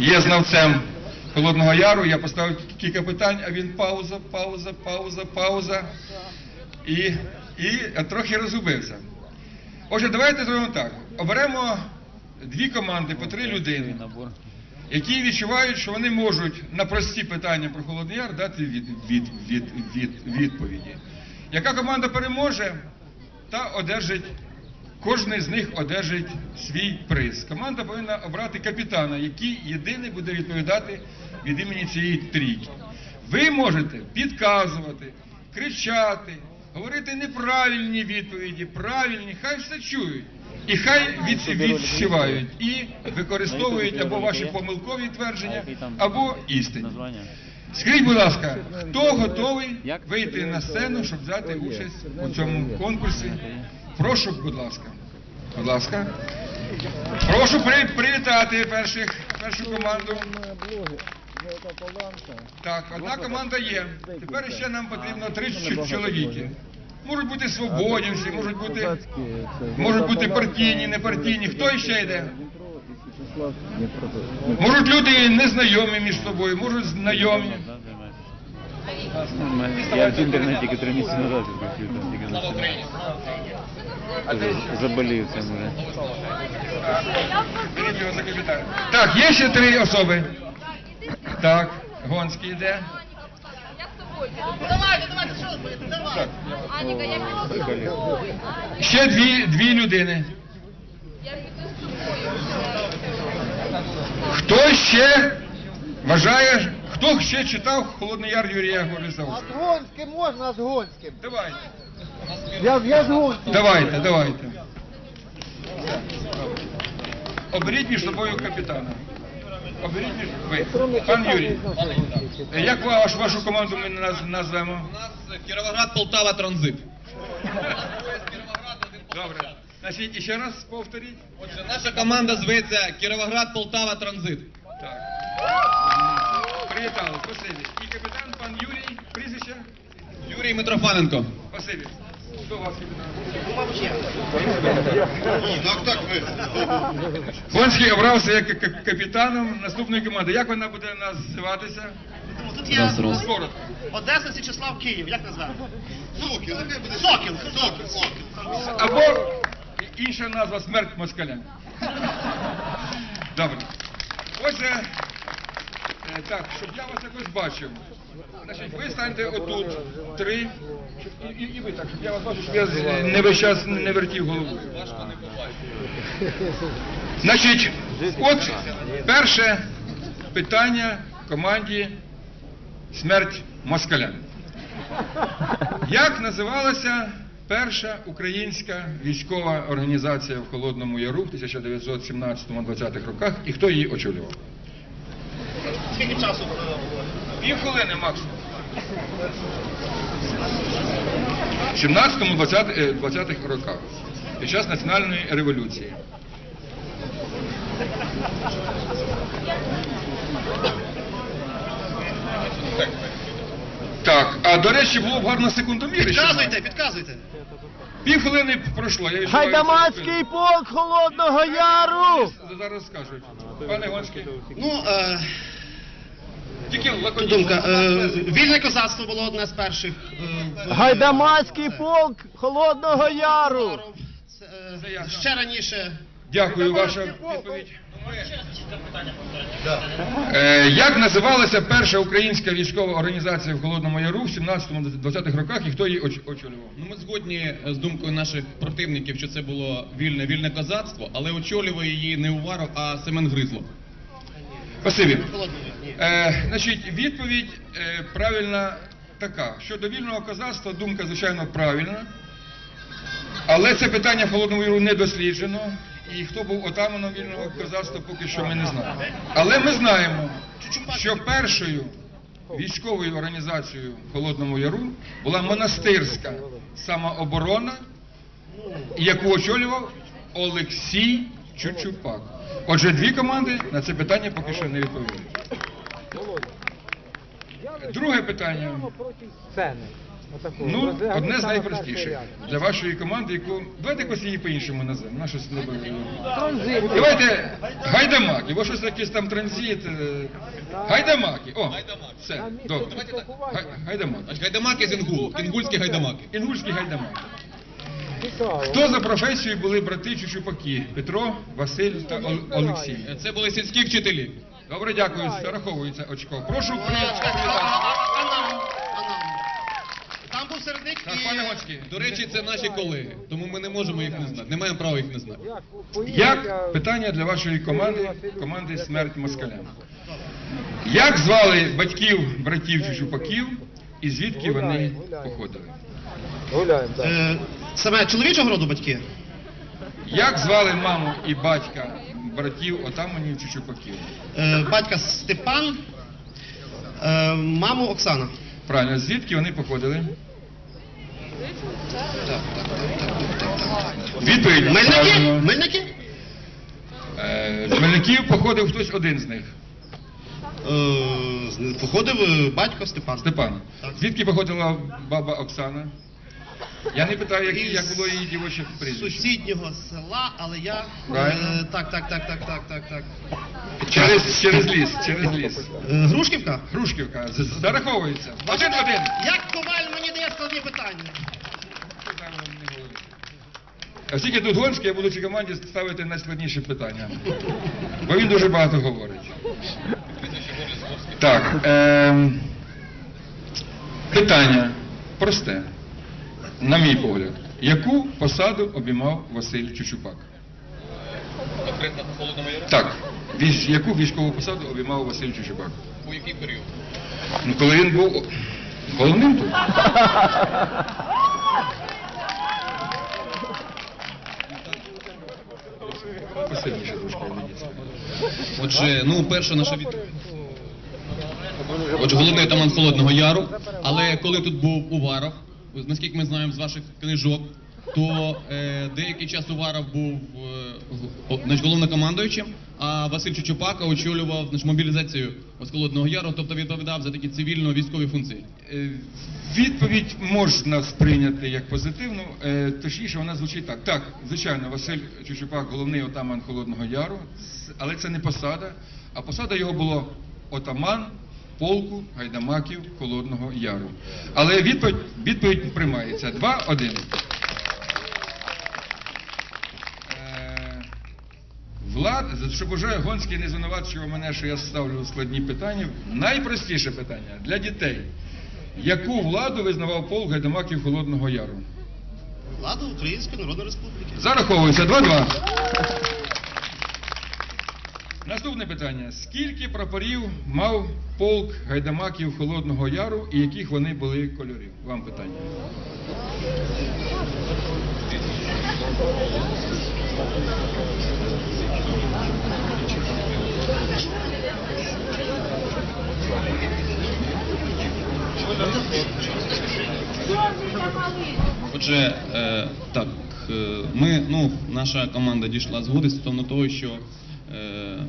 є знавцем Холодного Яру. Я поставив кілька питань, а він пауза, пауза, пауза, пауза. І, і трохи розгубився. Отже, давайте зробимо так. Оберемо дві команди по три людини, які відчувають, що вони можуть на прості питання про Холодний Яр дати від, від, від, від, відповіді. Яка команда переможе, та одержить, кожен з них одержить свій приз. Команда повинна обрати капітана, який єдиний буде відповідати від імені цієї трійки. Ви можете підказувати, кричати, говорити неправильні відповіді, правильні, хай все чують. І хай відсівають і використовують або ваші помилкові твердження, або істинні. Скажіть, будь ласка, хто готовий вийти на сцену, щоб взяти участь у цьому конкурсі? Прошу, будь ласка. Будь ласка. Прошу привітати перших, першу команду. Так, одна команда є. Тепер ще нам потрібно три чо- чоловіки. Можуть бути свободівці, можуть бути, можуть бути партійні, непартійні. Хто ще йде? Можуть люди незнайомі між собою, можуть знайомі. Я в інтернеті три місяці назад заболів цим вже. Так, є ще три особи. Так, Гонський йде. Я з тобою. Давайте, давайте, що ви, давай. Аніка, я піду. Ще дві, дві людини. Я піду з тобою. Хто ще вважає, хто ще читав Холодний Яр Юрія А з Гонським можна з Гонським? Давайте, Я, я давайте, давайте. Оберіть між собою капітана. Оберіть між ви. Пан Юрій, як ваш, вашу команду ми наз- назвемо? У нас Кіровоград, Полтава, транзит. Добре. Значить, і ще раз повторіть. Отже, наша команда зветься Кіровоград, Полтава, транзит. Так. Привітали, спасибі. І капітан пан Юрій, прізвище? Юрій Митрофаненко. Спасибі. Хто у вас капітан? Так, так, ви. Гонський обрався як капітаном наступної команди. Як вона буде називатися? Тут є Раз, раз. Коротко. Одеса, Січеслав, Київ. Як назвати? Сокіл, Сокіл. Сокіл, сокіл. Або інша назва смерть москалям. Добре. Отже, так, щоб я вас якось бачив. Значить, ви станьте отут три. І, і, і ви так, щоб я вас бачив, щоб я не весь час не вертів головою. Значить, от перше питання команді смерть москалям. Як називалася перша українська військова організація в Холодному Яру в 1917-20 роках і хто її очолював? Скільки часу? е, Пів хвилини максимум. В 17-20 роках, під час національної революції. Так, а до речі, було б гарно секундоміри. ще Підказуйте, підказуйте. Пів хвилини пройшло. Я Гайдамацький полк Холодного Яру! Зараз скажуть. Пане Гонський, Ну, е, тільки тут думка. Е, вільне козацтво було одне з перших. Е, Гайдамацький полк Холодного Яру! це, е, ще раніше. Дякую, ваша відповідь. Е, як називалася перша українська військова організація в Холодному Яру в 17-20 роках і хто її оч- очолював? Ну, ми згодні з думкою наших противників, що це було вільне вільне козацтво, але очолював її не Уваров, а Семен Гризлов. Спасибі. Е, значить, відповідь е, правильна така. Щодо вільного козацтва, думка, звичайно, правильна. Але це питання в Холодному Яру не досліджено. І хто був отаманом вільного козацтва, поки що ми не знаємо. Але ми знаємо, що першою військовою організацією в Холодному Яру була монастирська самооборона, яку очолював Олексій Чучупак. Отже, дві команди на це питання поки що не відповіли. Друге питання. Ну, одне з найпростіших для вашої команди, яку. Давайте якось її по-іншому назвемо. На щось не. Давайте гайдамаки, бо щось якийсь там транзит. е, Гайдамаки. О, все, добре. Гайдамаки. Гайдамаки з Інгулу, інгульські гайдамаки. Інгульські гайдамаки. Хто за професією були брати Чучупаки? Петро, Василь та Ол- Олексій. Е, Це були сільські вчителі. Добре, дякую. Зараховується очко. Прошу А, прийняти. а, а нам? А нам? Там був серед них Так, і... До речі, це наші колеги, тому ми не можемо їх не знати. Не маємо права їх не знати. Як питання для вашої команди, команди Смерть москалям. Як звали батьків братів Чучупаків і звідки вони походили? Гуляємо, так. Саме чоловічого роду батьки? Як звали маму і батька братів отаманів Чучупаків? Е, Батька Степан, е, маму Оксана. Правильно, звідки вони походили? Відповідь. Мельники? правильно. Мельники? Е, З Мельників походив хтось один з них. Е, з- Походив е, батько Степан. Степан. Звідки походила баба Оксана? Я не питаю, як, Із як було її дівоче прізвище. Сусіднього села, але я... Правильно. Е, Так, так, так, так, так, так, так. Через, через ліс, через ліс. Е, Грушківка? Грушківка. з- Зараховується. Один в один. Як коваль мені дає складні питання? Оскільки тут Гонський, я буду цій команді ставити найскладніші питання. Бо він дуже багато говорить. Так. ем, питання просте. На мій погляд. Яку посаду обіймав Василь Чучупак? Конкретно яру? Так. Віж, яку військову посаду обіймав Василь Чучупак? У який період? Ну, коли він був головним тут. Посильніше трошки ведіться. Отже, ну перша наша відповідь. Отже, головний атаман Холодного Яру. Але коли тут був Уваров, наскільки ми знаємо з ваших книжок, то е, деякий час Уваров був е, значить, головнокомандуючим, а Василь Чучупака очолював значить, мобілізацію з Холодного Яру, тобто відповідав за такі цивільно-військові функції. Е, Відповідь можна сприйняти як позитивну, е, точніше вона звучить так. Так, звичайно, Василь Чучупак головний отаман Холодного Яру, але це не посада, а посада його було отаман полку гайдамаків Холодного Яру. Але відповідь, відповідь приймається. 2-1. Е, Влад, щоб уже Гонський не звинувачував мене, що я ставлю складні питання. Найпростіше питання для дітей. Яку владу визнавав полк гайдамаків Холодного Яру? Владу Української Народної Республіки. Зараховується 2-2. Наступне питання. Скільки прапорів мав полк гайдамаків Холодного Яру і яких вони були кольорів? Вам питання. Отже, е, так, е, ми, ну, наша команда дійшла згоди стосовно того, що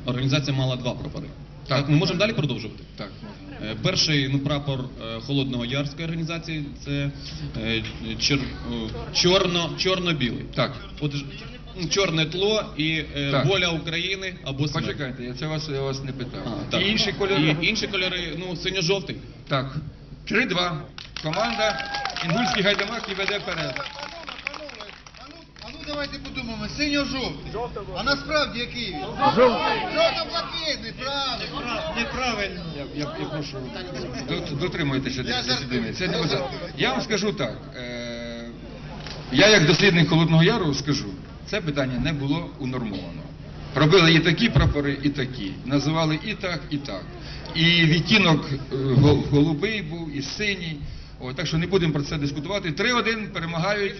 організація мала два прапори. Так. Так, ми можемо далі продовжувати? Так, можна. Е, Перший ну, прапор е, Холодного Ярської організації це е, чер, е, чорно, чорно-білий. Так. От ж, чорне тло і Так. воля України або смерть. Почекайте, я це вас, я вас не питав. А, так. І інші кольори? І інші кольори, ну, синьо-жовтий. Так. 3-2. Команда Інгульський гайдамаки веде вперед. Ну давайте подумаємо, синьо-жовтий. А насправді який він? Жовто-блакитний, правильно. Неправильно. Я, я, я прошу, до- дотримуйтеся Я дисципліни. Це не жартую. Я вам скажу так. Е, я як дослідник Холодного Яру скажу, це питання не було унормовано. Робили і такі прапори, і такі. Називали і так, і так. І відтінок е, гол- голубий був, і синій. О, так що не будемо про це дискутувати. 3-1 перемагають.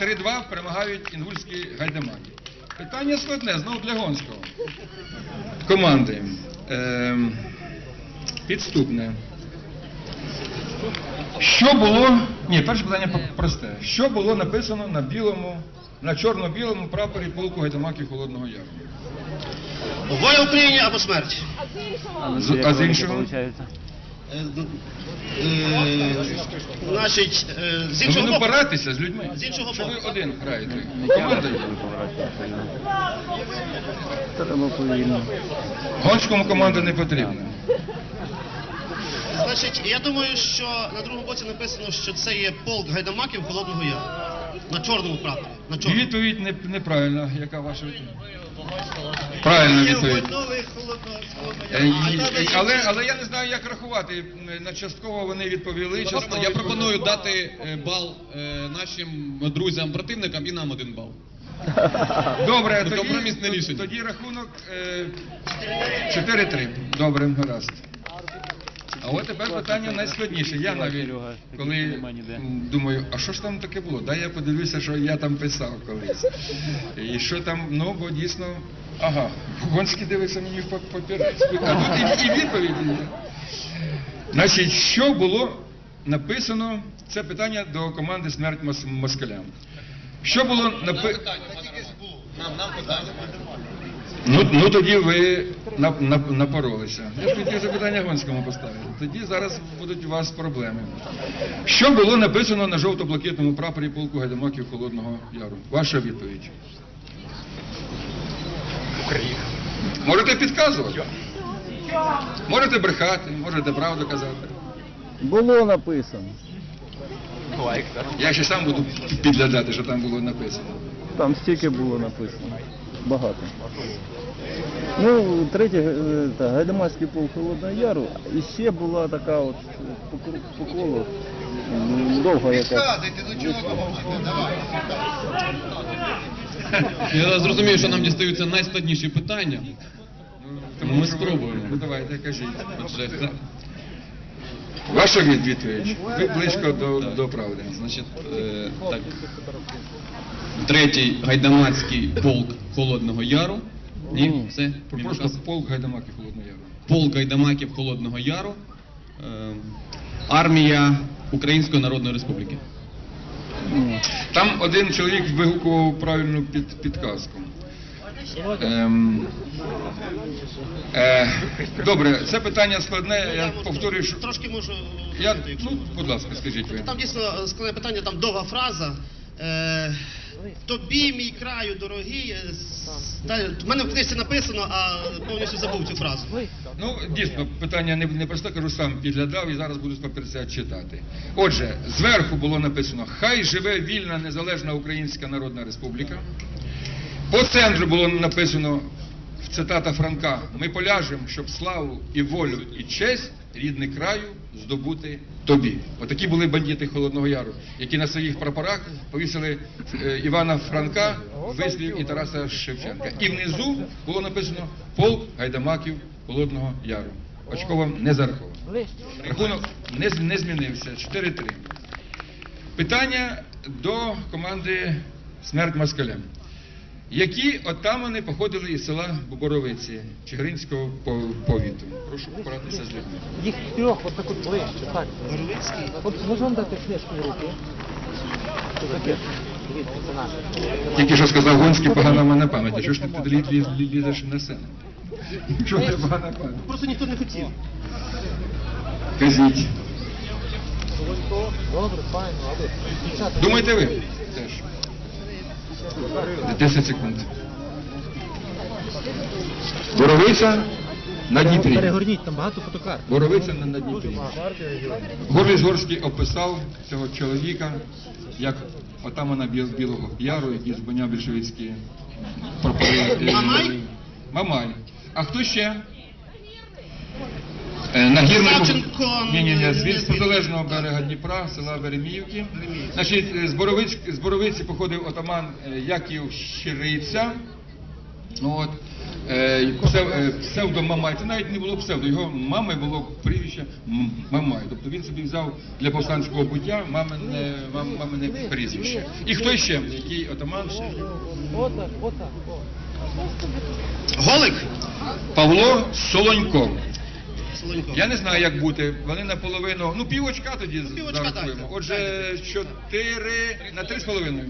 3-2 перемагають інгульські гайдамаки. Питання складне, знову для Гонського. Команди. Ем, підступне. Що було. Ні, перше питання просте. Що було написано на білому, на чорно-білому прапорі полку гайдамаків Холодного Яру? Воля Україні або смерть. А, З- а з іншого? Е, е, Значить, е, з Ну, іншого боку, порадьтеся з людьми. З іншого Що ви один граєте? Не коли поворачуєшся. Треба повільно. Гонському команда не потрібна. значить, я думаю, що на другому боці написано, що це є полк гайдамаків Холодного Яру. На чорному прапорі. На чорному. Відповідь не, неправильна. Яка ваша відповідь? Правильна відповідь. Е, і- Але, але я не знаю, як рахувати. На частково вони відповіли. Частково Я пропоную дати е, бал е, нашим друзям-противникам і нам один бал. Добре, тоді, компромісне рішення. тоді рахунок е, 4-3. Добре, гаразд. А от тепер питання найскладніше. Я навіть коли думаю, а що ж там таке було? Дай я подивлюся, що я там писав колись. І що там, ну, бо дійсно. Ага, Гонський дивиться мені в папірець. А тут і, і відповіді. Значить, що було написано? Це питання до команди Смерть москалям. Що було написано? Ну, ну тоді ви нап- нап- напоролися. Я ж хотів запитання Гонському поставити. Тоді зараз будуть у вас проблеми. Що було написано на жовто-блакитному прапорі полку гайдамаків Холодного Яру? Ваша відповідь. Можете підказувати. Можете брехати, можете правду казати. Було написано. Я ще сам буду підглядати, що там було написано. Там стільки було написано. Багато. Ну, третє, е, та, Гайдамацький полк Холодного Яру. І ще була така от е, по, колу, довга яка. Я зрозумію, що нам дістаються найскладніші питання. Тому Ми спробуємо. Ну давайте, кажіть. Отже, Ваша від- відповідь. Ви близько до, до правди. Значить, е, так. Третій гайдамацький полк Холодного Яру. Ні, все. мій Просто полк гайдамаків Холодного Яру. Полк гайдамаків Холодного Яру. Е, армія Української Народної Республіки. Там один чоловік вигукував правильну під, підказку. Ем, е, добре, це питання складне, я повторюю, що... Трошки можу. Я, ну, будь ласка, скажіть ви. Там дійсно складне питання, там довга фраза. Е, тобі, мій краю, дорогий. е, Та, в мене в книжці написано, а повністю забув цю фразу. Ну, дійсно, питання не, не просто кажу, сам підглядав і зараз буду з папірця читати. Отже, зверху було написано Хай живе вільна незалежна Українська Народна Республіка. По центру було написано цитата Франка: Ми поляжемо, щоб славу і волю і честь рідний краю здобути тобі. Отакі були бандити Холодного Яру, які на своїх прапорах повісили е, Івана Франка, вислів і Тараса Шевченка. І внизу було написано полк гайдамаків Холодного Яру. Очко вам не зараховано. Рахунок не, не змінився. 4-3. Питання до команди Смерть москалям. Які отамани походили із села Боровиці Чигиринського по- повіту? Прошу порадитися з людьми. Їх трьох, от так от ближче, так. От можна вам дати книжку в руки? Тільки що сказав Гонський, погана в мене пам'ять. А Чого ж ти лізеш на сцену? Чого не погана пам'ять? Просто ніхто не хотів. Кажіть. Добре, файно, а ви? Думаєте ви? Теж. 10 секунд. Боровиця на Дніпрі. Перегорніть, там багато фотокарт. Боровиця на, на Дніпрі. Горліс Горський описав цього чоловіка як отамана Біл- Білого Яру, який збаняв більшовицькі прапори. е, Мамай? Мамай. А хто ще? Е, ні, ні, ні, не з протилежного берега Дніпра, села Вереміївки. Значить, е, з Боровиць, з Боровиці походив отаман е, Яків Щириця. Ну, от, псев, псевдо Мамай. Це навіть не було псевдо, його мами було прізвище Мамай. Тобто він собі взяв для повстанського буття мамине, мамине прізвище. І хто ще? Який отаман ще? Голик? Павло Солонько. Солонько. Я не знаю, як бути. Вони наполовину. Ну, півочка тоді Ну, зарахуємо. Отже, чотири на три з половиною.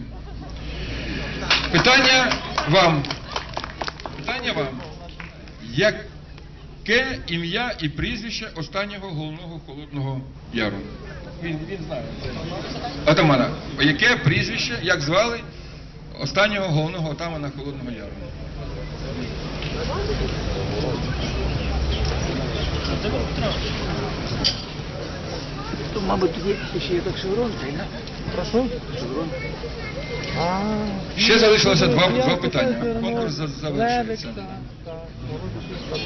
Питання вам. Питання вам. Яке ім'я і прізвище останнього головного холодного яру? Він, він знає. Отамана. Яке прізвище, як звали останнього головного отамана Холодного Яру? То, мабуть, тоді ще є так шеврон, правильно? Прошу? Шеврон. А, Ще залишилося два, два питання. Конкурс завершується.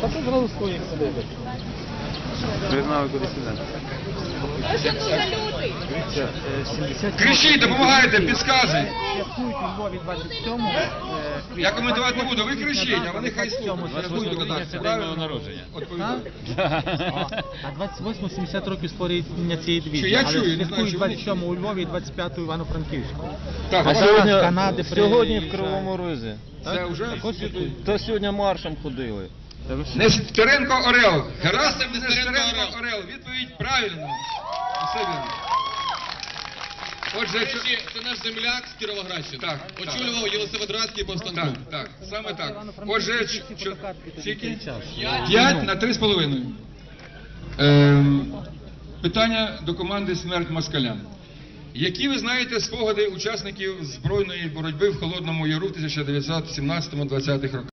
Та ти зразу своїх подивись. Признав користування. А що тут за люди? Дивіться, 70 Кричіть, допомагайте, підказуйте. Святкують у Львові 27 е, Я коментувати не буду, ви кричіть, а вони хай слухають. Я буду додатися. Правильно? народження. А 28 70 років створення цієї Що, дивізії. я чую, не знаю, вони 27 у Львові і 25 у Івано-Франківську. Так, сьогодні, Канади сьогодні в. Кривому Розі. це вже То сьогодні маршем ходили. Нестеренко Орел. Герасим Нестеренко Орел. Орел. Відповідь правильна. Отже, До це- речі, це наш земляк з Кіровоградщини. Так. Очолював Єлисаветградський повстанський. так, так, саме так. Отже, ч- ч- скільки? П'ять. На три з половиною. Ем, питання до команди Смерть Москалям. Які ви знаєте спогади учасників збройної боротьби в Холодному Яру в 1917-20 роках?